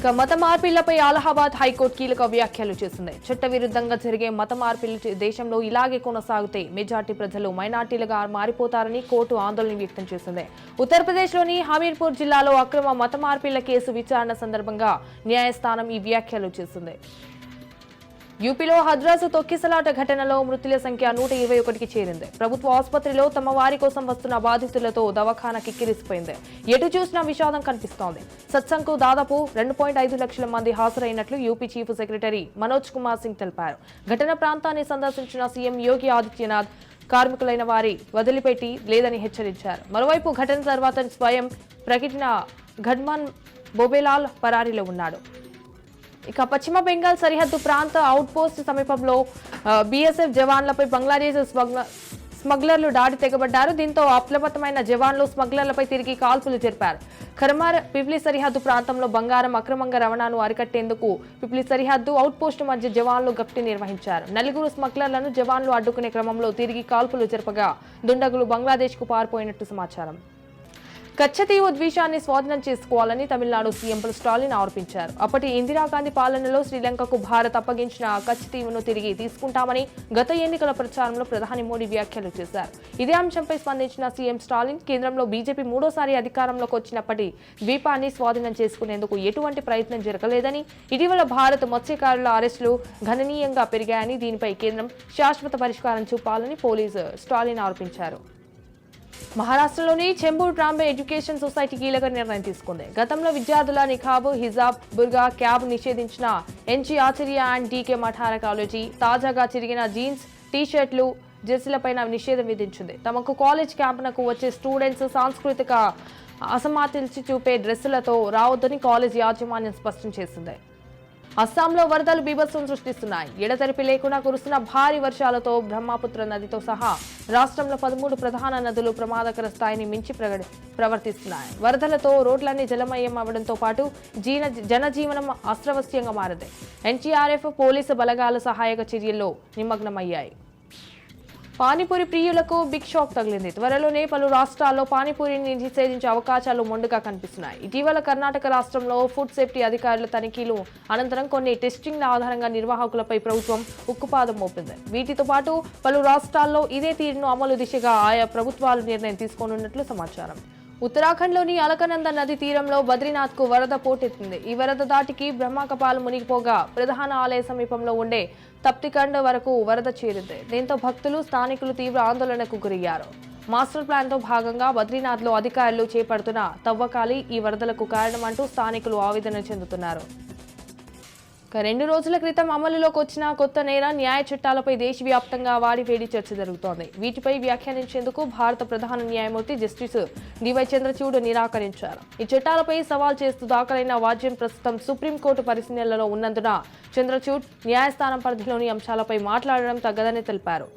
ఇక మత మార్పిళ్ళపై అలహాబాద్ హైకోర్టు కీలక వ్యాఖ్యలు చేసింది. చట్టవిరుద్ధంగా జరిగే మత మార్పిళ్ళు దేశంలో ఇలాగే కొనసాగితే మెజార్టీ ప్రజలు మైనార్టీలుగా మారిపోతారని కోర్టు ఆందోళన వ్యక్తం చేసింది. ఉత్తరప్రదేశ్లోని హమీర్పూర్ జిల్లాలో అక్రమ మత మార్పిళ్ళ కేసు విచారణ సందర్భంగా న్యాయస్థానం ఈ వ్యాఖ్యలు చేసింది. యూపీలో హద్రాసు తొక్కిసలాట ఘటనలో మృతుల సంఖ్య నూట ఇరవై ఒకటికి చేరింది. ప్రభుత్వ ఆసుపత్రిలో తమ వారి కోసం వస్తున్న బాధితులతో దవాఖానా కిక్కిరిసిపోయింది. ఎటు చూసినా విషాదం కనిపిస్తోంది. సత్సంగ్కు దాదాపు రెండు పాయింట్ ఐదు లక్షల మంది హాజరైనట్లు UP chief secretary Manoj Kumar Singh తెలిపారు. ఘటన ప్రాంతాన్ని సందర్శించిన సీఎం యోగి ఆదిత్యనాథ్ కార్మికులైన వారి వదిలిపెట్టి లేదని హెచ్చరించారు. మరోవైపు ఘటన తర్వాత స్వయం ప్రకటన ఘడ్మాన్ బొబేలాల్ పరారీలో ఉన్నాడు. ఇక పశ్చిమ బెంగాల్ సరిహద్దు ప్రాంత అవుట్పోస్ట్ సమీపంలో బీఎస్ఎఫ్ జవాన్లపై బంగ్లాదేశ్ స్మగ్ల- స్మగ్లర్లు దాడి తెగబడ్డారు. దీంతో అప్రమత్తమైన జవాన్లు స్మగ్లర్లపై తిరిగి కాల్పులు జరిపారు. ఖర్మార్ పిప్లి సరిహద్దు ప్రాంతంలో బంగారం అక్రమంగా రవాణాను అరికట్టేందుకు పిప్లి సరిహద్దు అవుట్పోస్ట్ మధ్య జవాన్లు గఫ్టి నిర్వహించారు. నలుగురు స్మగ్లర్లను జవాన్లు అడ్డుకునే క్రమంలో తిరిగి కాల్పులు జరపగా దుండగులు బంగ్లాదేశ్కు పారిపోయినట్టు సమాచారం. కచ్చతీవ ద్వేషాన్ని స్వాధీనం చేసుకోవాలని తమిళనాడు సీఎం స్టాలిన్ ఆరోపించారు. అప్పటి ఇందిరాగాంధీ పాలనలో శ్రీలంకకు భారత్ అప్పగించిన కచ్చతీవును తిరిగి తీసుకుంటామని గత ఎన్నికల ప్రచారంలో ప్రధాని మోడీ వ్యాఖ్యలు చేశారు. ఇదే అంశంపై స్పందించిన సీఎం స్టాలిన్ కేంద్రంలో బీజేపీ మూడోసారి అధికారంలోకి వచ్చినప్పటి ద్వీపాన్ని స్వాధీనం చేసుకునేందుకు ఎటువంటి ప్రయత్నం జరగలేదని ఇటీవల భారత్ మత్స్యకారుల అరెస్టులు గణనీయంగా పెరిగాయని దీనిపై కేంద్రం శాశ్వత పరిష్కారం చూపాలని పోలీసు స్టాలిన్ ఆరోపించారు. మహారాష్ట్రలోని చెంబూర్ ట్రాంబే ఎడ్యుకేషన్ సొసైటీ కీలక నిర్ణయం తీసుకుంది. గతంలో విద్యార్థుల నిఖాబ్ హిజాబ్ బుర్గా క్యాబ్ నిషేధించిన ఎన్జీ ఆచార్య అండ్ డీకే మఠార కాలేజీ తాజాగా చిరిగిన జీన్స్ టీ షర్ట్లు జెర్సీలపైన నిషేధం విధించింది. తమకు కాలేజ్ క్యాంపునకు వచ్చే స్టూడెంట్స్ సాంస్కృతిక అసమాతిల్చి చూపే డ్రెస్సులతో రావద్దని కాలేజ్ యాజమాన్యం స్పష్టం చేసింది. అస్సాంలో వరదలు బీభత్సం సృష్టిస్తున్నాయి. ఎడతెరిపి లేకుండా కురుస్తున్న భారీ వర్షాలతో బ్రహ్మపుత్ర నదితో సహా రాష్ట్రంలో పదమూడు ప్రధాన నదులు ప్రమాదకర స్థాయిని మించి ప్రగ- ప్రవర్తిస్తున్నాయి. వరదలతో రోడ్లన్నీ జలమయం అవడంతో పాటు జీన జనజీవనం అస్త్రవస్యంగా మారింది. ఎన్టీఆర్ఎఫ్ పోలీసు బలగాల సహాయక చర్యల్లో నిమగ్నమయ్యాయి. పానీపూరి ప్రియులకు బిగ్ షాక్ తగిలింది. త్వరలోనే పలు రాష్ట్రాల్లో పానీపూరిని నిషేధించే అవకాశాలు మొండుగా కనిపిస్తున్నాయి. ఇటీవల కర్ణాటక రాష్ట్రంలో ఫుడ్ సేఫ్టీ అధికారుల తనిఖీలు అనంతరం కొన్ని టెస్టింగ్ల ఆధారంగా నిర్వాహకులపై ప్రభుత్వం ఉక్కుపాదం మోపింది. వీటితో పాటు పలు రాష్ట్రాల్లో ఇదే తీరును అమలు దిశగా ఆయా ప్రభుత్వాలు నిర్ణయం తీసుకోనున్నట్లు సమాచారం. ఉత్తరాఖండ్లోని అలకనంద నది తీరంలో బద్రీనాథ్కు వరద పోటెత్తింది. ఈ వరద దాటికి బ్రహ్మకపాలు మునిగిపోగా ప్రధాన ఆలయ సమీపంలో ఉండే తప్తికండ్ వరకు వరద చేరింది. దీంతో భక్తులు స్థానికులు తీవ్ర ఆందోళనకు గురయ్యారు. మాస్టర్ ప్లాన్తో భాగంగా బద్రీనాథ్లో అధికారులు చేపడుతున్న తవ్వకాలి ఈ వరదలకు కారణమంటూ స్థానికులు ఆవేదన చెందుతున్నారు. రెండు రోజుల క్రితం అమలులోకి వచ్చిన కొత్త నేర న్యాయ చట్టాలపై దేశవ్యాప్తంగా వాడివేడి చర్చ జరుగుతోంది. వీటిపై వ్యాఖ్యానించేందుకు భారత ప్రధాన న్యాయమూర్తి జస్టిస్ డివై చంద్రచూడ్ నిరాకరించారు. ఈ చట్టాలపై సవాల్ చేస్తూ దాఖలైన వాద్యం ప్రస్తుతం సుప్రీంకోర్టు పరిశీలనలో ఉన్నందున చంద్రచూడ్ న్యాయస్థానం పరిధిలోని అంశాలపై మాట్లాడడం తగ్గదని తెలిపారు.